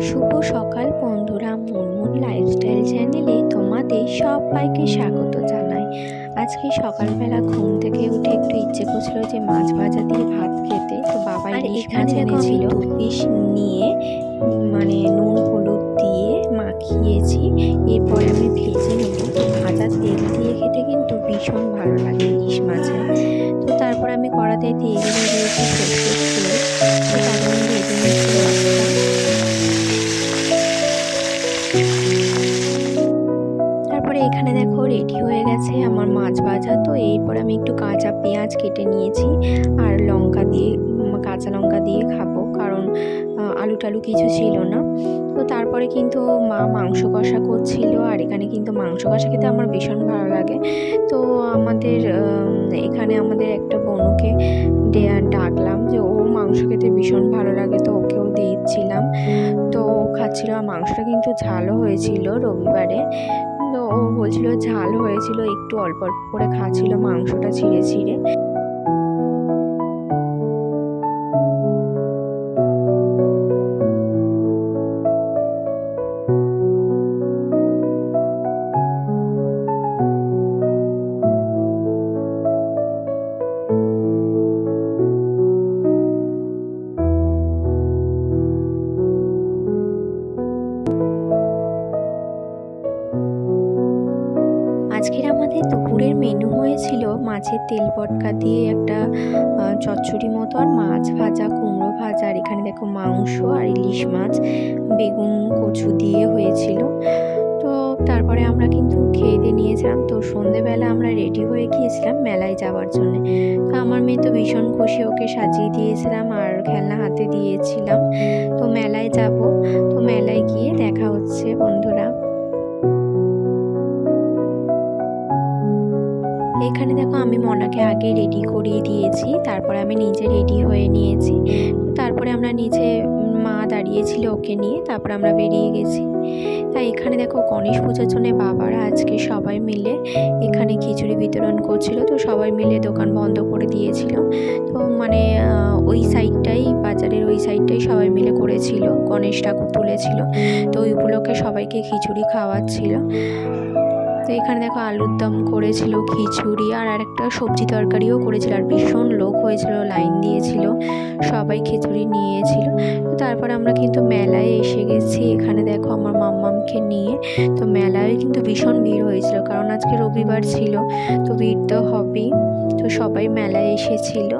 শুভ সকাল বন্ধুরা মুনমুন লাইফস্টাইল চ্যানেলে তোমাদের সবাইকে স্বাগত জানাই। আজকে সকালবেলা ঘুম থেকে উঠে একটু ইচ্ছে করছিল যে মাছ ভাজা দিয়ে ভাত খেতে। তো বাবা ইলিশ এখানে মাছ এনেছিল। দু নিয়ে মানে নুন হলুদ দিয়ে মাখিয়েছি। এরপরে আমি ভেজে নেব। তো ভাজা তেল দিয়ে খেতে কিন্তু ভীষণ ভালো লাগে ইলিশ মাছে তো তারপর আমি কড়াতে দিয়ে দিয়ে দিয়েছি তারপরে এখানে দেখো রেডি হয়ে গেছে আমার মাছ ভাজা। তো এরপর আমি একটু কাঁচা পেঁয়াজ কেটে নিয়েছি আর লঙ্কা দিয়ে, কাঁচা লঙ্কা দিয়ে খাব। কারণ আলু টালু কিছু ছিল না। তো তারপরে কিন্তু মা মাংস কষা করছিল আর এখানে কিন্তু মাংস কষা খেতে আমার ভীষণ ভালো লাগে। তো আমাদের এখানে আমাদের একটা বনুকে ডাকলাম যে, ও মাংস খেতে ভীষণ ভালো লাগে, তো ওকেও দিয়েছিলাম তো ও খাচ্ছিল মাংসটা কিন্তু ঝালও হয়েছিল রবিবারে। তো ও বলছিল ঝাল হয়েছিল, একটু অল্প অল্প করে খাচ্ছিল, মাংসটা ছিঁড়ে ছিঁড়ে। মেনু হয়েছিল মাছের তেল পটকা দিয়ে একটা চচ্চড়ি মতো আর মাছ ভাজা, কুমড়ো ভাজা, আর এখানে দেখো মাংস আর ইলিশ মাছ, বেগুন, কচু দিয়ে হয়েছিল। তো তারপরে আমরা কিন্তু খেয়ে দিয়ে নিয়েছিলাম। তো সন্ধেবেলা আমরা রেডি হয়ে গিয়েছিলাম মেলায় যাওয়ার জন্য। তো আমার মেয়ে তো ভীষণ খুশি, ওকে সাজিয়ে দিয়েছিলাম আর খেলনা হাতে দিয়েছিলাম। তো মেলায় যাব। আমি মনাকে আগে রেডি করিয়ে দিয়েছি, তারপরে আমি নিজে রেডি হয়ে নিয়েছি। তারপরে আমরা নিজে মা দাঁড়িয়েছিল ওকে নিয়ে, তারপর আমরা বেরিয়ে গেছি। তাই এখানে দেখো, গণেশ পুজোর জন্য বাবারা আজকে সবাই মিলে এখানে খিচুড়ি বিতরণ করছিল। তো সবাই মিলে দোকান বন্ধ করে দিয়েছিল। তো মানে ওই সাইডটাই বাজারের ওই সাইডটাই সবাই মিলে করেছিল। গণেশ ঠাকুর তুলেছিল। তো ওই উপলক্ষে সবাইকে খিচুড়ি খাওয়াচ্ছিল। তো এখানে দেখো আলুর দম করেছিল, খিচুড়ি আর আরেকটা সবজি তরকারিও করেছিল আর ভীষণ লোক হয়েছিল, লাইন দিয়েছিল, সবাই খিচুড়ি নিয়েছিল। তারপর আমরা কিন্তু মেলায় এসে গেছি, এখানে দেখো আমার মাম্মামকে নিয়ে। তো মেলায় কিন্তু ভীষণ ভিড় হয়েছিল, কারণ আজকে রবিবার ছিল, তো ভিড় তো হবেই। তো সবাই মেলায় এসেছিল।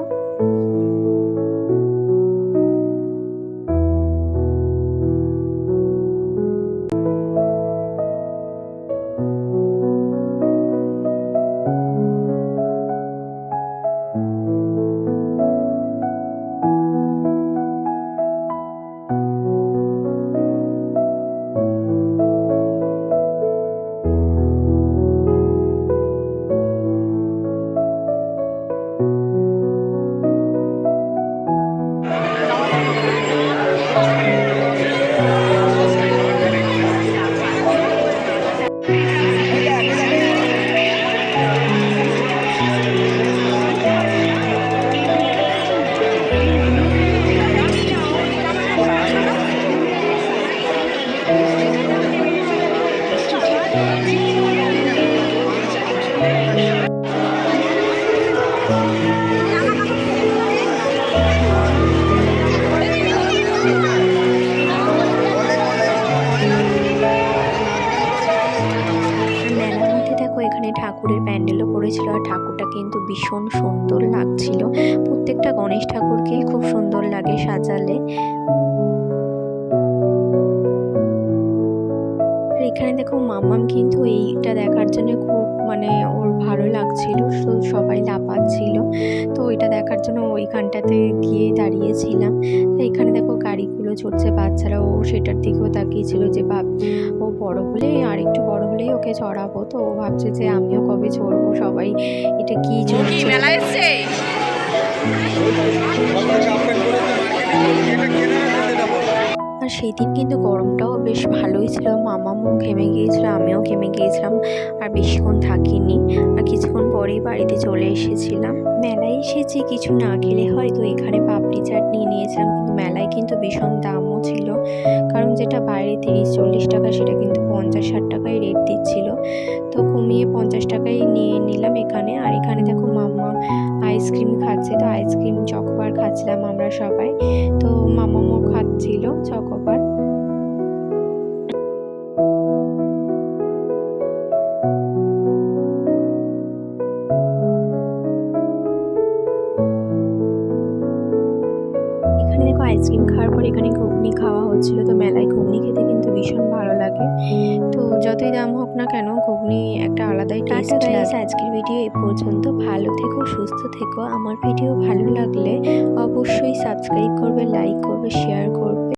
কিন্তু ভীষণ সুন্দর লাগছিল। প্রত্যেকটা গণেশ ঠাকুরকেই খুব সুন্দর লাগে সাজালে। এখানে দেখো মামাম কিন্তু এইটা দেখার জন্য খুব মানে ওর ভালো লাগছিল সবাই লাফাচ্ছিল। তো ওইটা দেখার জন্য ওইখানটাতে গিয়ে দাঁড়িয়েছিলাম। এখানে দেখো গাড়িগুলো চড়ছে বাচ্চারা ও সেটার দিকেও তাকিয়েছিল যে বাপ ও বড় হলে আর একটু বড় হলেই ওকে ছড়াবো তো ও ভাবছে যে আমিও কবে ছড়বো সবাই? এটা কি চলছে? মেলা এসছে। আর সেই দিন কিন্তু গরমটাও বেশ ভালোই ছিল। মামামও ঘেমে গিয়েছিল, আমিও ঘেমে গিয়েছিলাম আর বেশিক্ষণ থাকিনি। আর কিছুক্ষণ পরেই বাড়িতে চলে এসেছিলাম। মেলায় এসেছি কিছু না খেলে হয় তো এখানে পাপড়ি চাট নিয়ে নিয়েছিলাম। কিন্তু মেলায় কিন্তু ভীষণ দামও ছিল। কারণ যেটা বাইরে তিরিশ, চল্লিশ টাকা সেটা কিন্তু পঞ্চাশ, ষাট টাকায় রেট দিচ্ছিল। তো কমিয়ে পঞ্চাশ টাকায় নিয়ে নিলাম এখানে। আর এখানে দেখো মাম্মা আইসক্রিম খাচ্ছে। তো আইসক্রিম চকোবার খাচ্ছিলাম আমরা সবাই। তো মামামও খাচ্ছিল চকোবার এখানে দেখো আইসক্রিম খাওয়ার পর এখানে ঘুগনি খাওয়া হচ্ছিল, তো মেলায় ঘুগনি খেতে কিন্তু ভীষণ ভালো লাগে। তো যতই দাম হোক না কেন ঘুগনি একটা আলাদাই টেস্ট লাগে। আজকের ভিডিও এ পর্যন্ত। ভালো থেকো সুস্থ থেকো। আমার ভিডিও ভালো লাগলে অবশ্যই সাবস্ক্রাইব করবে লাইক করবে শেয়ার করবে।